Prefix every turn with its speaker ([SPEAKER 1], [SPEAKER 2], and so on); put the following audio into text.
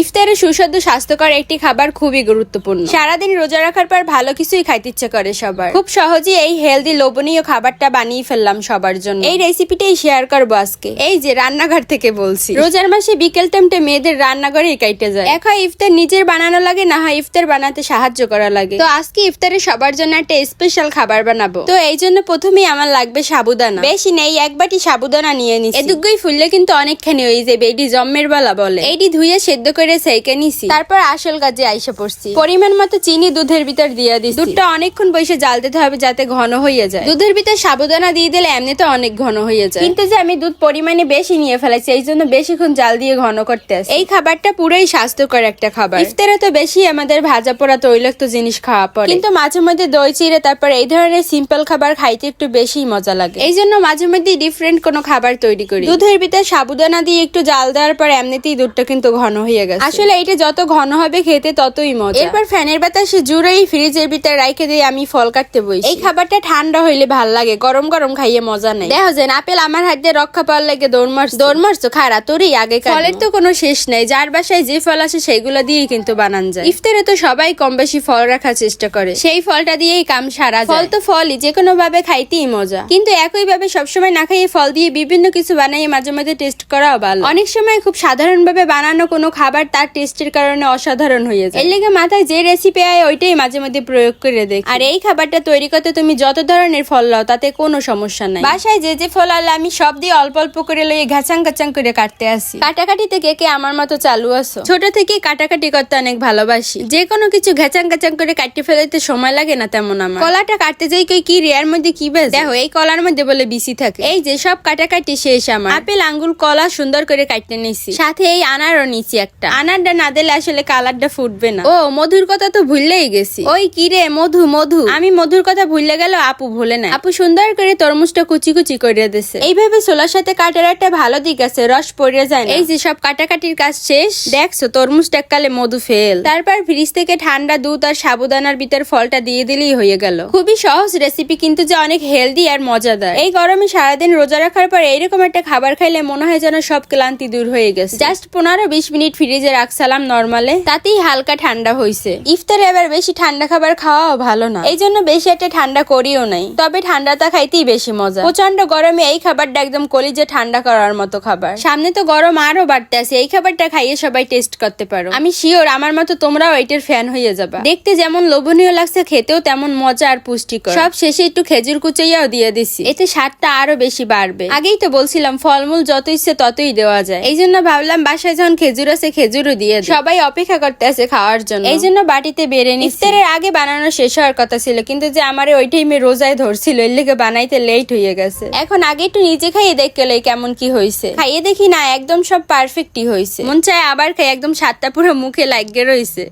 [SPEAKER 1] ইফতারে সুস্বাদু, স্বাস্থ্যকর একটি খাবার খুবই গুরুত্বপূর্ণ। সারাদিন রোজা রাখার পর ভালো কিছুই খাইতে ইচ্ছে করে সবার। খুব সহজে এই হেলদি লোভনীয় খাবারটা বানিয়ে ফেললাম সবার জন্য। এই রেসিপিটাই শেয়ার করব আজকে। এই যে রান্নাঘর থেকে বলছি। রোজার মাসে বিকেল টাইমটা মেয়েদের রান্নাঘরেই কাইটে যায়। এক হয় ইফতার নিজের বানানো লাগে, না হয় ইফতার বানাতে সাহায্য করা লাগে। তো আজকে ইফতারে সবার জন্য একটা স্পেশাল খাবার বানাবো। তো এই জন্য প্রথমেই আমার লাগবে সাবুদানা। বেশি নেই, এক বাটি সাবুদানা নিয়ে নিছি। এদুগুই ফুললে কিন্তু অনেকখানি হয়ে যাবে এটি জম্মের বেলা বলে। এইটি ধুয়ে সেদ্ধ করে সেকে নিছি। তারপর আসল কাজে আইসা পড়ছি। পরিমাণ মতো চিনি দুধের ভিতর দিয়ে দিছি। দুধটা অনেকক্ষণ বসে জাল দিতে হবে যাতে ঘন হয়ে যায়। দুধের ভিতর সাবুদানা দিয়ে দিলে এমনিতে অনেক ঘন হয়ে যায়। কিন্তু যে আমি দুধ পরিমাণে বেশি নিয়ে ফেলেছি এই জন্য বেশিক্ষণ জাল দিয়ে ঘন করতে আসি এই খাবারটা পুরোই স্বাস্থ্যকর একটা খাবার। ইফতারে তো বেশি আমাদের ভাজা পোড়া তৈলাক্ত জিনিস খাওয়া পড়ে। কিন্তু মাঝে মধ্যে দই চিড়ে তারপর এই ধরনের সিম্পল খাবার খাইতে একটু বেশি মজা লাগে। এই জন্য মাঝে মধ্যে ডিফারেন্ট কোনো খাবার তৈরি করি। দুধের ভিতর সাবুদানা দিয়ে একটু জাল দেওয়ার পর এমনিতেই দুধটা কিন্তু ঘন হয়ে গেছে। আসলে এটা যত ঘন হবে খেতে ততই মজা। এরপর ফ্যানের বাতাসে জুড়েই ফ্রিজের ভিতরে রাইখে দিয়ে আমি ফল কাটতে বই এই খাবারটা ঠান্ডা হইলে ভালো লাগে গরম গরম খাইয়ে মজা নেই। দেখো যে আপেল আমার হাত দিয়ে রক্ষা পাওয়ার লাগে দৌড় মারছ। দৌড় মারছো? খারা তোরই আগে ফলের তো কোনো শেষ নেই যার বাসায় যে ফল আসে সেগুলো দিয়েই কিন্তু বানান যায়। ইফতারে তো সবাই কম বেশি ফল রাখার চেষ্টা করে। সেই ফলটা দিয়েই কাম সারা যায়। ফল তো ফলই যে কোনো ভাবে খাইতেই মজা। কিন্তু একই ভাবে সবসময় না খাইয়ে ফল দিয়ে বিভিন্ন কিছু বানাই মাঝে মাঝে টেস্ট করাও ভালো। অনেক সময় খুব সাধারণ ভাবে বানানো কোনো খাবার তার টেস্টের কারণে অসাধারণ হয়ে যায়। এর লেগে মাথায় যে রেসিপি আয় ওইটাই মাঝে মধ্যে প্রয়োগ করে দেখ। আর এই খাবারটা তৈরি করতে তুমি যত ধরনের ফল লাও তাতে কোনো সমস্যা নাই। বাসায় যে যে ফল আনলে আমি সব দিয়ে অল্প অল্প করে লইয়ে ঘাচাং ঘাচাং করে কাটতে আসি। কাটাকাটিতে কে কে আমার মতো চালু আছো? ছোট থেকে কাটাকাটি করতে অনেক ভালোবাসি। যে কোনো কিছু ঘেচাং ঘেচাং করে কাটতে ফেলাইতে সময় লাগে না তেমন আমার। কলাটা কাটতে যাই কই কি রেয়ার মধ্যে কি বেশ দেখো এই কলার মধ্যে বলে বিসি থাকে। এই যে সব কাটাকাটি শেষ আমার। আপেল আঙ্গুল কলা সুন্দর করে কাটতে নিছি। সাথে এই আনারও নিছি একটা। আনারটা না দিলে আসলে কালারটা ফুটবে না। ও মধুর কথা তো ভুললেই গেছি। ওই কি রে মধু মধু? আমি মধুর কথা ভুললে গেল আপু ভুলে না আপু সুন্দর করে তরমুজটা কুচি কুচি করে দিছে। এইভাবে সোলার সাথে কাটার একটা ভালো দিক আছে রস পড়ে যায় এই যে সব কাটাকাটির কাজ শেষ দেখছ তরমুজটা কালে মধু ফেল। তারপর ফ্রিজ থেকে ঠান্ডা দুধ আর সাবুদানার ভিতর ফলটা দিয়ে দিলেই হয়ে গেল। খুবই সহজ রেসিপি কিন্তু যে অনেক হেলদি আর মজাদার। এই গরমে সারাদিন রোজা রাখার পর এইরকম একটা খাবার খাইলে মনে হয় যেন সব ক্লান্তি দূর হয়ে গেছে। জাস্ট পনেরো বিশ মিনিট ফ্রিজে রাখছিলাম নর্মালে, তাতেই হালকা ঠান্ডা হয়েছে ইফতারে আবার বেশি ঠান্ডা খাবার খাওয়াও ভালো না। এই জন্য বেশি একটা ঠান্ডা করিও নাই। তবে ঠান্ডাটা খাইতেই বেশি মজা। প্রচণ্ড গরমে এই খাবারটা একদম কলিজে ঠান্ডা করার মতো খাবার। সামনে তো গরম আরও বাড়তে আছে। এই খাবারটা খাইয়ে সবাই টেস্ট করতে পারো। আমি শিওর আমার মতো তোমরাও এটার ফ্যান হয়ে যাবা। দেখতে যেমন লোভনীয় লাগছে, খেতেও তেমন মজা আর পুষ্টিকর। সব শেষে একটু খেজুর কুচাইয়াও দিয়ে দিছি। এতে স্বাদটা আরও বেশি বাড়বে। আগেই তো বলছিলাম, ফলমূল যত ইচ্ছে ততই দেওয়া যায়। এই জন্য ভাবলাম, বাসায় যখন খেজুর আছে খেজুরও দিয়ে সবাই অপেক্ষা করতে আছে খাওয়ার জন্য। এই জন্য বাটিতে বেড়ে নি ইফতারের আগে বানানো শেষ হওয়ার কথা ছিল কিন্তু যে আমার ওই টাইমে রোজায় ধরছিল এর লেগে বানাইতে লেট হয়ে গেছে। এখন আগে একটু নিজে খাইয়ে দেখতে লই কেমন কি হয়েছে খাইয়ে দেখি না একদম সব পারফেক্টই হয়েছে মন চায় আবার খাই একদম সাতটা পুরো মুখে লাগিয়ে রয়েছে